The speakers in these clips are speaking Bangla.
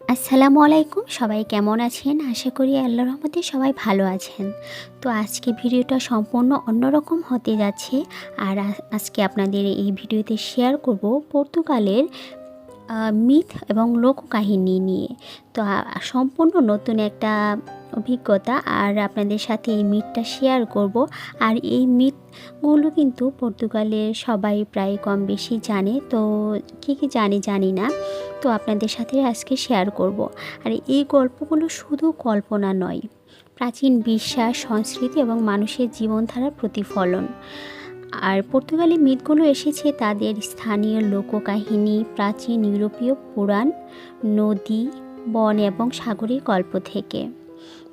আসসালামু আলাইকুম, সবাই কেমন আছেন? আশা করি আল্লাহ রহমতে সবাই ভালো আছেন। তো আজকে ভিডিওটা সম্পূর্ণ অন্যরকম হতে যাচ্ছে। আর আজকে আপনাদের এই ভিডিওতে শেয়ার করব পর্তুগালের মিথ এবং লোককাহিনী নিয়ে। তো সম্পূর্ণ নতুন একটা অভিজ্ঞতা আর আপনাদের সাথে এই মিথটা শেয়ার করব। আর এই মিথগুলো কিন্তু পর্তুগালের সবাই প্রায় কম বেশি জানে। তো কী কী জানে, জানি না। তো আপনাদের সাথে আজকে শেয়ার করব। আর এই গল্পগুলো শুধু কল্পনা নয়, প্রাচীন বিশ্বাস, সংস্কৃতি এবং মানুষের জীবনধারার প্রতিফলন। আর পর্তুগালি মিথগুলো এসেছে তাদের স্থানীয় লোককাহিনী, প্রাচীন ইউরোপীয় পুরাণ, নদী, বন এবং সাগরের গল্প থেকে।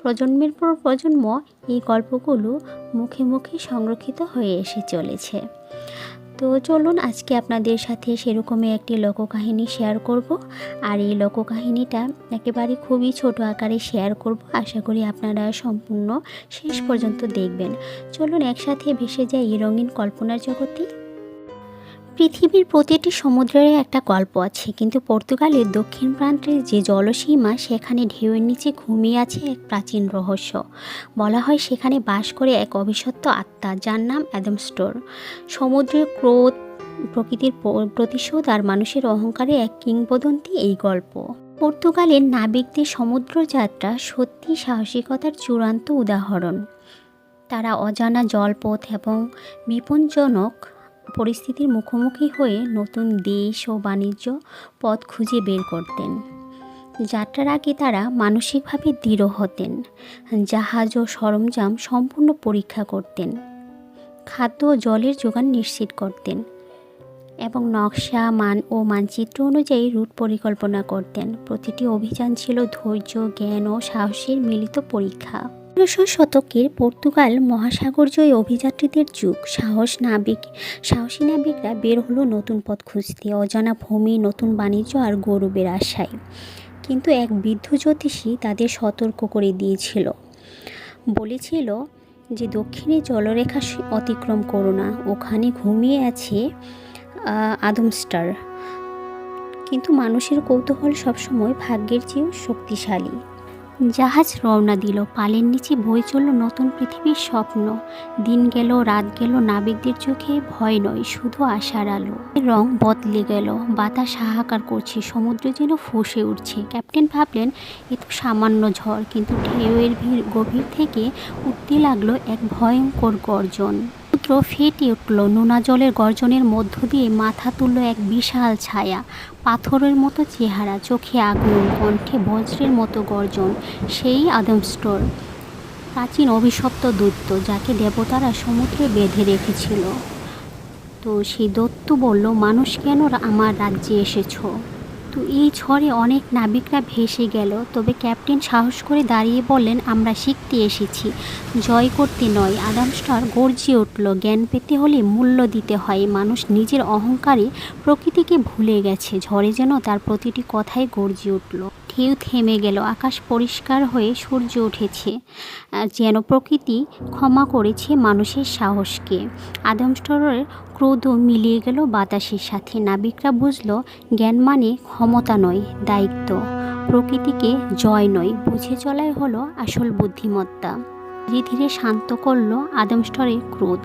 প্রজন্মের পর প্রজন্ম এই গল্পগুলো মুখে মুখে সংরক্ষিত হয়ে এসে চলেছে। তো চলুন আজকে আপনাদের সাথে সেরকমই একটি লোককাহিনী শেয়ার করব। আর এই লোককাহিনীটা একেবারে খুবই ছোট আকারে শেয়ার করব। আশা করি আপনারা সম্পূর্ণ শেষ পর্যন্ত দেখবেন। চলুন একসাথে ভেসে যাই এই রঙিন কল্পনার জগতে। পৃথিবীর প্রতিটি সমুদ্রের একটা গল্প আছে, কিন্তু পর্তুগালের দক্ষিণ প্রান্তের যে জলসীমা, সেখানে ঢেউয়ের নিচে ঘুমিয়ে আছে এক প্রাচীন রহস্য। বলা হয় সেখানে বাস করে এক অভিশপ্ত আত্মা, যার নাম অ্যাডাম স্টোর। সমুদ্রের ক্রোধ, প্রকৃতির প্রতিশোধ আর মানুষের অহংকারে এক কিংবদন্তি এই গল্প। পর্তুগালের নাবিকদের সমুদ্র যাত্রা সত্যি সাহসিকতার চূড়ান্ত উদাহরণ। তারা অজানা জলপথ এবং বিপজ্জনক পরিস্থিতির মুখোমুখি হয়ে নতুন দেশ ও বাণিজ্য পথ খুঁজে বের করতেন। যাত্রার আগে তারা মানসিকভাবে দৃঢ় হতেন। জাহাজ ও সরঞ্জাম সম্পূর্ণ পরীক্ষা করতেন। খাদ্য ও জলের যোগান নিশ্চিত করতেন এবং নকশা, মান ও মানচিত্র অনুযায়ী রুট পরিকল্পনা করতেন। প্রতিটি অভিযান ছিল ধৈর্য, জ্ঞান ও সাহসের মিলিত পরীক্ষা। পনেরোশো শতকের পর্তুগাল মহাসাগরজয়ী অভিযাত্রীদের যুগ। সাহস নাবিক সাহসী নাবিকরা বের হলো নতুন পথ খুঁজতে। অজানা ভূমি, নতুন বাণিজ্য আর গৌরবের আশায়। কিন্তু এক বৃদ্ধ জ্যোতিষী তাদের সতর্ক করে দিয়েছিল। বলেছিল যে, দক্ষিণে জলরেখা অতিক্রম করো না। ওখানে ঘুমিয়ে আছে আদমস্টার কিন্তু মানুষের কৌতূহল সবসময় ভাগ্যের চেয়েও শক্তিশালী। জাহাজ রওনা দিল। পালের নিচে বই চলল নতুন পৃথিবীর স্বপ্ন। দিন গেল, রাত গেল, নাবিকদের চোখে ভয় নয়, শুধু আশার আলো। রং বদলে গেল, বাতাস হাহাকার করছে, সমুদ্র যেন ফুসে উঠছে। ক্যাপ্টেন ভাবলেন, এ তো সামান্য ঝড়, কিন্তু ঢেউয়ের ভিড় গভীর থেকে উঠতে লাগল এক ভয়ঙ্কর গর্জন। সমুদ্র ফেটে উঠল। নোনা জলের গর্জনের মধ্য দিয়ে মাথা তুলল এক বিশাল ছায়া। পাথরের মতো চেহারা, চোখে আগুন, কণ্ঠে বজ্রের মতো গর্জন। সেই আদম স্টোর। প্রাচীন অভিশপ্ত দৈত্য যাকে দেবতারা সমুদ্রে বেঁধে রেখেছিল। তো সেই দত্ত বলল, মানুষ কেন আমার রাজ্যে এসেছ? তো এই ঝড়ে অনেক নাবিকরা ভেসে গেল। তবে ক্যাপ্টেন সাহস করে দাঁড়িয়ে বললেন, আমরা শিখতে এসেছি। জয় করতে নয়। আদামস্টার গর্জি উঠল, জ্ঞান পেতে হলে মূল্য দিতে হয়। মানুষ নিজের অহংকারে প্রকৃতিকে ভুলে গেছে। ঝড়ে যেন তার প্রতিটি কথাই গর্জে উঠল। ঢেউ থেমে গেল, আকাশ পরিষ্কার হয়ে সূর্য উঠেছে যেন প্রকৃতি ক্ষমা করেছে মানুষের সাহসকে। আদম স্তরের ক্রোধ মিলিয়ে গেল বাতাসের সাথে। নাবিকরা বুঝলো, জ্ঞান মানে ক্ষমতা নয়, দায়িত্ব। প্রকৃতিকে জয় নয়, বুঝে চলাই হলো আসল বুদ্ধিমত্তা। ধীরে ধীরে শান্ত করল আদম স্তরের ক্রোধ।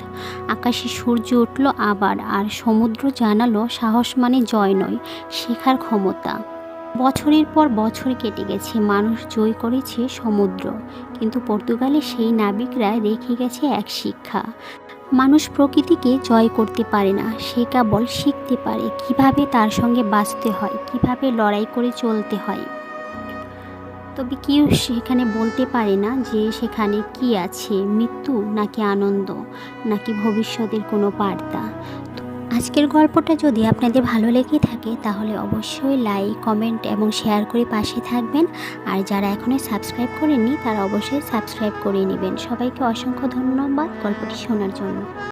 আকাশে সূর্য উঠল আবার, আর সমুদ্র জানালো সাহস মানে জয় নয়, শেখার ক্ষমতা। বছরের পর বছর কেটে গেছে, মানুষ জয় করেছে সমুদ্র। কিন্তু পর্তুগালে সেই নাবিকরা রেখে গেছে এক শিক্ষা। মানুষ প্রকৃতিকে জয় করতে পারে না, সে কেবল শিখতে পারে কীভাবে তার সঙ্গে বাঁচতে হয়, কীভাবে লড়াই করে চলতে হয়। তবে কেউ সেখানে বলতে পারে না যে সেখানে কি আছে, মৃত্যু নাকি আনন্দ, নাকি ভবিষ্যতের কোনো বার্তা। আজকের গল্পটা যদি আপনাদের ভালো লেগে থাকে, তাহলে অবশ্যই লাইক কমেন্ট এবং শেয়ার করে পাশে থাকবেন। আর যারা এখনও সাবস্ক্রাইব করেননি, তারা অবশ্যই সাবস্ক্রাইব করে নেবেন। সবাইকে অসংখ্য ধন্যবাদ গল্পটি শোনার জন্য।